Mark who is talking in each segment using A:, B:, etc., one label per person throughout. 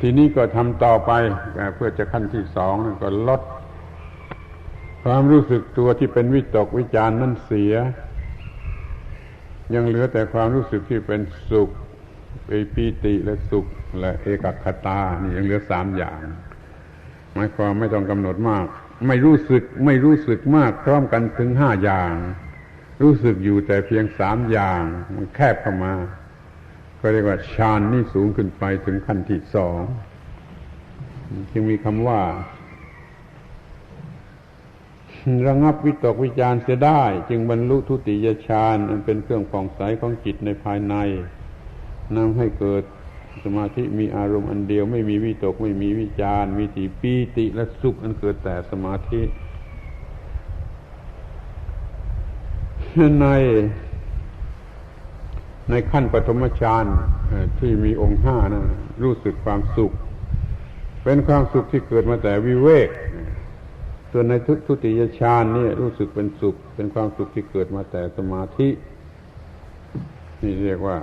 A: ทีนี้ก็ทำต่อไปเพื่อจะขั้นที่สองก็ลด ความรู้สึกตัวที่เป็นวิตกวิจารนั่นเสีย ยังเหลือแต่ความรู้สึกที่เป็นสุขปีติและสุข และเอกคตา นี่ยังเหลือสามอย่าง หมายความไม่ต้องกำหนดมาก ไม่รู้สึกไม่รู้สึกมาก พร้อมกันถึงห้าอย่าง รู้สึกอยู่แต่เพียงสามอย่าง มันแคบเข้ามา ก็เรียกว่าฌานนี่สูงขึ้นไปถึงขั้นที่สองจึงมีคำว่า ระงับวิตกวิจารเสียได้ จึงบรรลุทุติยฌานอันเป็นเครื่องผ่องใสของจิตในภายในนำให้เกิดสมาธิมีอารมณ์อันเดียวไม่มีวิตกไม่มีวิจารมีติปีติและสุขอันเกิดแต่สมาธิใน ในขั้นปฐมฌานที่มีองค์ห้านะรู้สึกความสุข เป็นความสุขที่เกิดมาแต่วิเวกส่วนในทุติยฌานนี่รู้สึกเป็นสุข เป็นความสุขที่เกิดมาแต่สมาธิ นี่เรียกว่า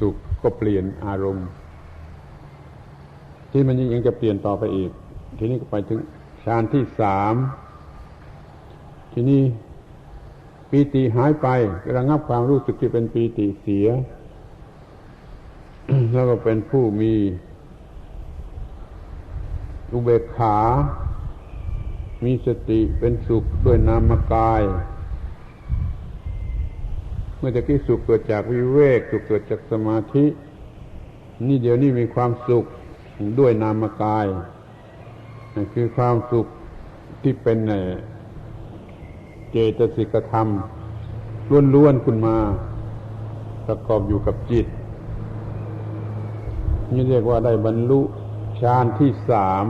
A: สุขก็เปลี่ยนอารมณ์ ที่มันยังจะเปลี่ยนต่อไปอีก ทีนี้ก็ไปถึงฌานที่สามทีนี้ ปีติหายไประงับความรู้สึกที่เป็นปีติเสีย แล้วก็เป็นผู้มี อุเบกขา มีสติเป็นสุขด้วยนามกาย เมื่อตะกี้สุขเกิดจากวิเวก สุขเกิดจากสมาธิ นี่เดี๋ยวนี้มีความสุขด้วยนามกาย คือความสุขที่เป็นเจตสิกธรรมล้วนๆขึ้นมา ประกอบอยู่กับจิต นี่เรียกว่าได้บรรลุฌานที่สาม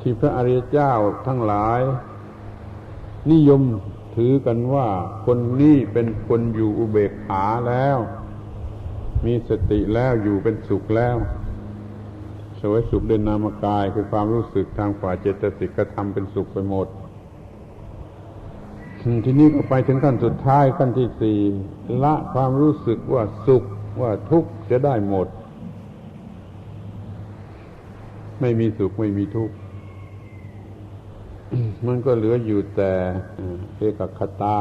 A: ที่พระอริยเจ้าทั้งหลาย นิยมถือกันว่าคนนี้เป็นคนอยู่อุเบกขาแล้ว มีสติแล้วอยู่เป็นสุขแล้วสวยสุขเด่นนามกายคือความรู้สึกทางฝ่ายเจตสิกก็ทำเป็นสุขไปหมด ทีนี้ก็ไปถึงขั้นสุดท้ายขั้นที่สี่ละความรู้สึกว่าสุขว่าทุกข์จะได้หมด ไม่มีสุขไม่มีทุกข์มันก็เหลืออยู่แต่เอกคตา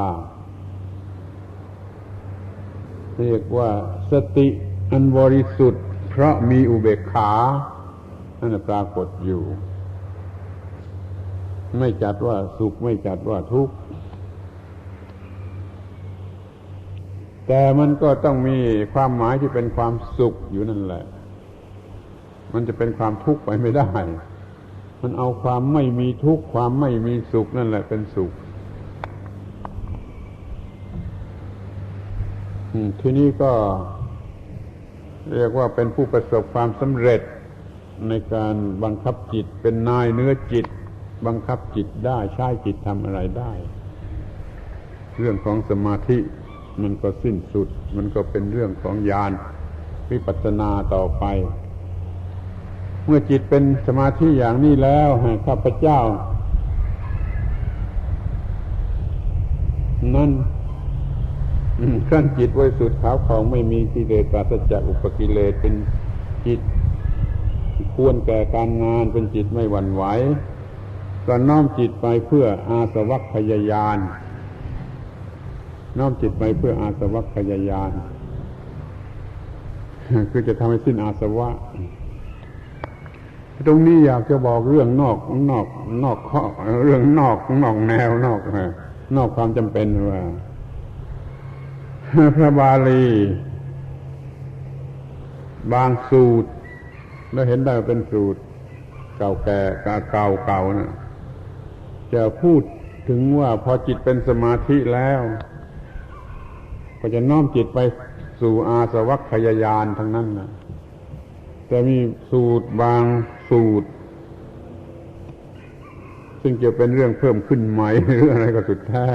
A: เรียกว่าสติอันบริสุทธิ์ เพราะมีอุเบกขานั่นปรากฏอยู่ ไม่จัดว่าสุขไม่จัดว่าทุกข์ แต่มันก็ต้องมีความหมายที่เป็นความสุขอยู่นั่นแหละ มันจะเป็นความทุกข์ไปไม่ได้ มันเอาความไม่มีทุกข์ความไม่มีสุขนั่นแหละเป็นสุขทีนี้ก็เรียกว่าเป็นผู้ประสบความสำเร็จในการบังคับจิตเป็นนายเนื้อจิต บังคับจิตได้ใช้จิตทำอะไรได้ เรื่องของสมาธิ มันก็สิ้นสุด มันก็เป็นเรื่องของญาณวิปัสสนาต่อไป เมื่อจิตเป็นสมาธิอย่างนี้แล้วข้าพเจ้า นั่นขั้นจิตไว้สุดขาวของไม่มีกิเลสปราศจากอุปกิเลสเป็นจิตควรแก่การงานเป็นจิตไม่หวั่นไหวก็น้อมจิตไปเพื่ออาสวัคพยายาน น้อมจิตไปเพื่ออาสวัคยายาน คือจะทำให้สิ้นอาสวะ ตรงนี้อยากจะบอกเรื่องนอกนอกนอกข้อเรื่องนอกนอกแนวนอกนอกความจำเป็นว่าพระบาลี บางสูตรแล้วเห็นได้เป็นสูตร เก่าแก่กาเก่าเก่านะจะพูดถึงว่าพอจิตเป็นสมาธิแล้ว ก็จะน้อมจิตไปสู่อาสวัคยายานทั้งนั้นนะแต่มีสูตรบางสูตร ซึ่งจะเป็นเรื่องเพิ่มขึ้นใหม่หรืออะไรก็สุดแท้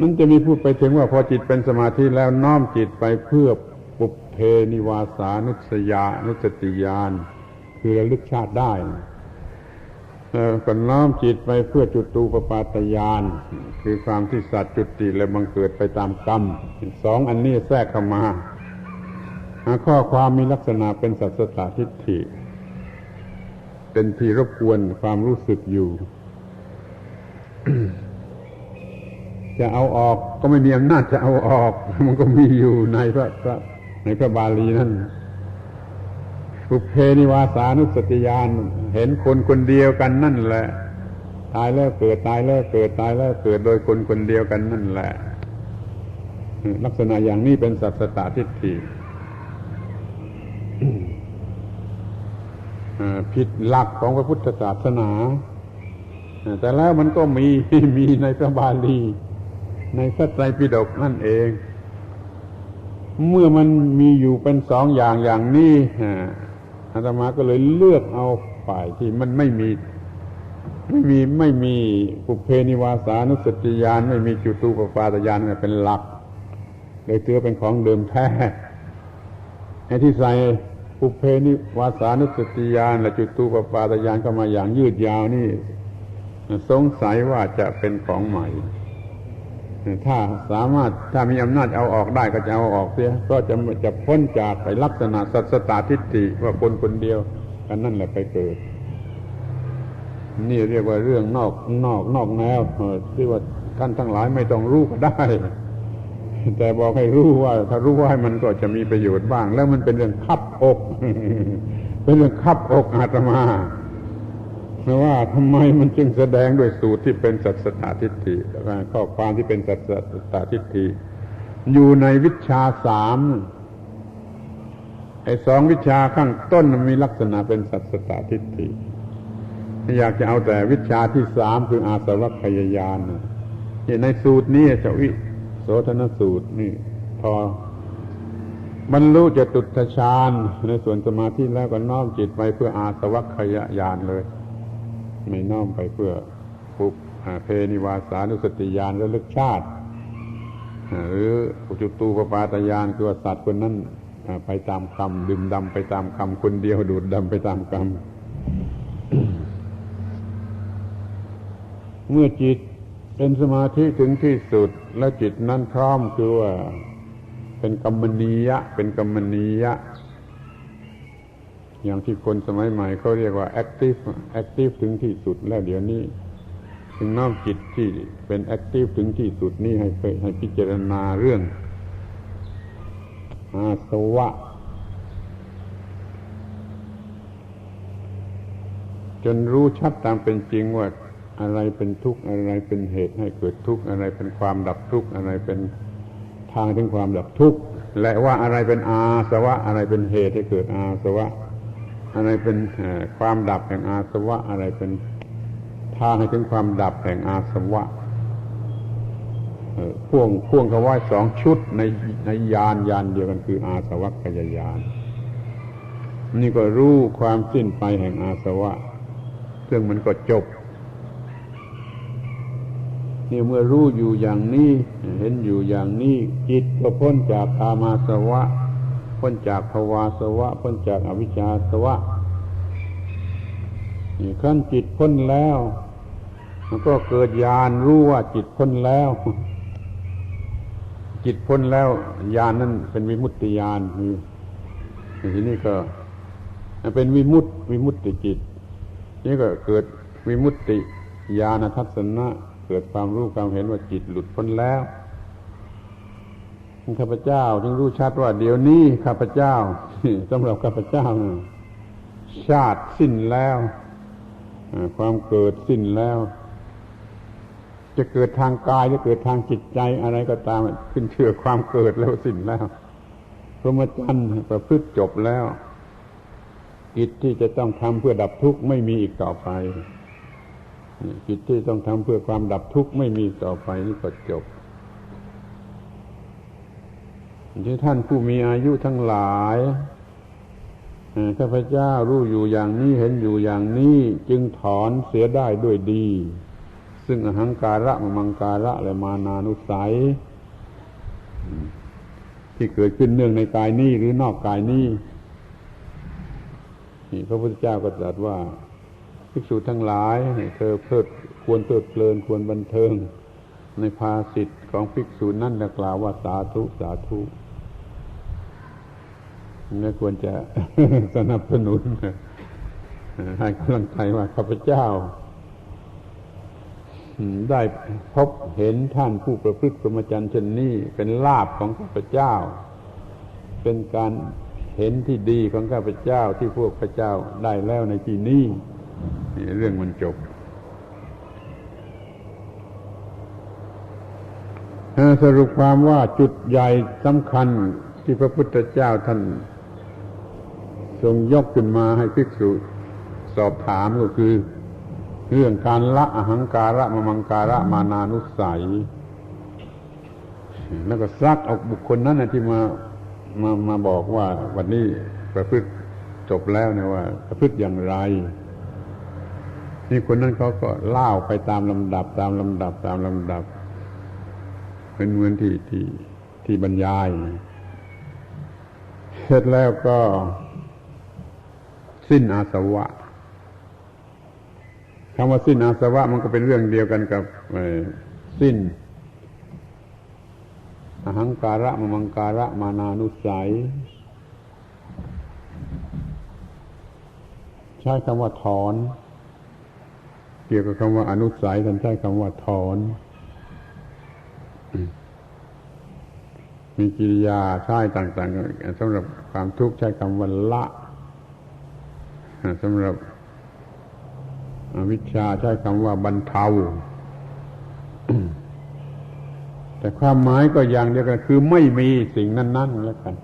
A: มันจะมีพูดไปถึงว่าพอจิตเป็นสมาธิแล้วน้อมจิตไปเพื่อปุเพนิวาสานุสยานุสติยาน คือระลึกชาติได้ ก็น้อมจิตไปเพื่อจุดตูปปาตยาน คือความที่สัตว์จุติและบังเกิดไปตามกรรมสองอันนี้แทรกเข้ามา ข้อความมีลักษณะเป็นสัตสตทิฏฐิ เป็นที่รบกวนความรู้สึกอยู่ จะเอาออกก็ไม่มีอำนาจจะเอาออก มันก็มีอยู่ในพระพระในพระบาลีนั่น ปุเพนิวาสานุสติยานเห็นคนคนเดียวกันนั่นแหละ ตายแล้วเกิดตายแล้วเกิดตายแล้วเกิดโดยคนคนเดียวกันนั่นแหละ ลักษณะอย่างนี้เป็นสัตตทิฏฐิผิดหลักของพระพุทธศาสนา แต่แล้วมันก็มีมีในพระบาลีในพระไตรปิฎกนั่นเอง เมื่อมันมีอยู่เป็นสองอย่างอย่างนี้ อาตมาก็เลยเลือกเอาฝ่ายที่มันไม่มี ไม่มีไม่มีปุเพนิวาสานุสติยานไม่มีจุตูปปาตยานเป็นหลักเลยถือเป็นของเดิมแท้ไอ้ที่ใส่ปุเพนิวาสานุสติยานและจุตูปปาตยานเข้ามาอย่างยืดยาวนี่ สงสัยว่าจะเป็นของใหม่ ถ้าสามารถถ้ามีอำนาจเอาออกได้ก็จะเอาออกเสียก็จะจะพ้นจากไปลักษณะสัตสตาทิฏฐิว่าคนคนเดียวกันนั่นแหละไปเกิด นี่เรียกว่าเรื่องนอกนอกนอกแนวที่ว่าท่านทั้งหลายไม่ต้องรู้ก็ได้ แต่บอกให้รู้ว่า ถ้ารู้ว่ามันก็จะมีประโยชน์บ้าง แล้วมันเป็นเรื่องคับอก เป็นเรื่องคับอกอาตมา ว่าทำไมมันจึงแสดงด้วยสูตรที่เป็นสัตสตทิฏฐิข้อความที่เป็นสัตสตทิฏฐิ อยู่ในวิชาสามไอ้สองวิชาข้างต้นมีลักษณะเป็นสัตสตทิฏฐิอยากจะเอาแต่วิชาที่สามคืออาสวัคยายานในสูตรนี้จะวิโสธนสูตรนี่ พอบรรลุจะตุตฌานในส่วนสมาธิแล้วก็น้อมจิตไปเพื่ออาสวัคยายานเลย ไม่น้อมไปเพื่อปุกเพนิวาสานุสติยานและลึกชาติ หรืออุจุตูปปาตยานคือสัตว์คนนั้นไปตามคำดื่มดำไปตามคำคนเดียวดูดดำไปตามคำเมื่อจิตเป็นสมาธิถึงที่สุด และจิตนั้นพร้อมคือว่าเป็นกรรมนียะ เป็นกรรมนียะ อย่างที่คนสมัยใหม่เขาเรียกว่า active active ถึงที่สุดแล้วเดี๋ยวนี้ถึงน้อมจิตที่เป็น active ถึงที่สุดนี่ให้ไปให้พิจารณาเรื่องอาสวะ จนรู้ชัดตามเป็นจริงว่าอะไรเป็นทุกข์อะไรเป็นเหตุให้เกิดทุกข์อะไรเป็นความดับทุกข์อะไรเป็นทางถึงความดับทุกข์และว่าอะไรเป็นอาสวะ อะไรเป็นเหตุให้เกิดอาสวะ อะไรเป็นความดับแห่งอาสวะ อะไรเป็นทางให้ถึงความดับแห่งอาสวะพ่วงพ่วงเขาไว้สองชุดในในยานยานเดียวกันคืออาสวะขยายาน นี่ก็รู้ความสิ้นไปแห่งอาสวะเรื่งมันก็จบนี่เมื่อรู้อยู่อย่างนี้ เห็นอยู่อย่างนี้จิตก็พ้นจากกามาสวะ พ้นจากภวาสวะ พ้นจากอวิชชาสวะขั้นจิตพ้นแล้วมันก็เกิดญาณรู้ว่าจิตพ้นแล้ว จิตพ้นแล้วญาณนั้นเป็นวิมุตติญาณทีนี้ก็เป็นวิมุตติวิมุตติจิต นี่ก็เกิดวิมุตติญาณทัศนะ เกิดความรู้ความเห็นว่าจิตหลุดพ้นแล้ว ข้าพเจ้าจึงรู้ชัดว่าเดี๋ยวนี้ข้าพเจ้าสำหรับข้าพเจ้า ชาติสิ้นแล้วความเกิดสิ้นแล้ว จะเกิดทางกายจะเกิดทางจิตใจอะไรก็ตาม ขึ้นเชื่อความเกิดแล้วสิ้นแล้วพระมจันทร์ประพฤติจบแล้ว กิจที่จะต้องทำเพื่อดับทุกข์ไม่มีอีกต่อไปกิจที่ต้องทำเพื่อความดับทุกข์ไม่มีต่อไปนี่ก็จบ ที่ท่านผู้มีอายุทั้งหลายข้าพเจ้ารู้อยู่อย่างนี้เห็นอยู่อย่างนี้จึงถอนเสียได้ด้วยดี ซึ่งอหังการะมังการะและมานานุสัย ที่เกิดขึ้นเนื่องในกายนี้หรือนอกกายนี้นี่พระพุทธเจ้าก็ตรัสว่าภิกษุทั้งหลาย เธอเพิดควรเพลิดเพลินควรบันเทิง ในภาสิทธิ์ของภิกษุนั่นกล่าวว่าสาธุสาธุ ไม่ควรจะสนับสนุนให้กำลังใจว่าข้าพเจ้า ได้พบเห็นท่านผู้ประพฤติพรหมจรรย์เช่นนี้เป็นลาบของข้าพเจ้า เป็นการเห็นที่ดีของข้าพเจ้าที่พวกพระเจ้าได้แล้วในที่นี้นี่เรื่องมันจบสรุปความว่าจุดใหญ่สำคัญที่พระพุทธเจ้าท่าน ทรงยกขึ้นมาให้ภิกษุสอบถามก็คือ เรื่องการละอหังการะมมังการะมานานุสัย แล้วก็ซักเอาบุคคลนั้นนะที่มามามาบอกว่าวันนี้ประพฤติจบแล้วเนี่ยว่า ประพฤติอย่างไร นี่คนนั้นเขาก็เล่าไปตามลำดับ ตามลำดับตามลำดับ เป็นเหมือนที่ที่ที่บรรยาย เสร็จแล้วก็ สิ้นอาสวะคำว่าสิ้นอาสวะมันก็เป็นเรื่องเดียวกันกับสิ้นอหังการะมมังการะมานานุสัย ใช้คำว่าถอน เกี่ยวกับคำว่าอนุสัยท่านใช้คำว่าถอน มีกิริยาใช้ต่างๆสำหรับความทุกข์ใช้คำว่าละ สำหรับวิชาใช้คำว่าบรรเทา แต่ความหมายก็อย่างเดียวกันคือไม่มีสิ่งนั้น ๆ แล้วกัน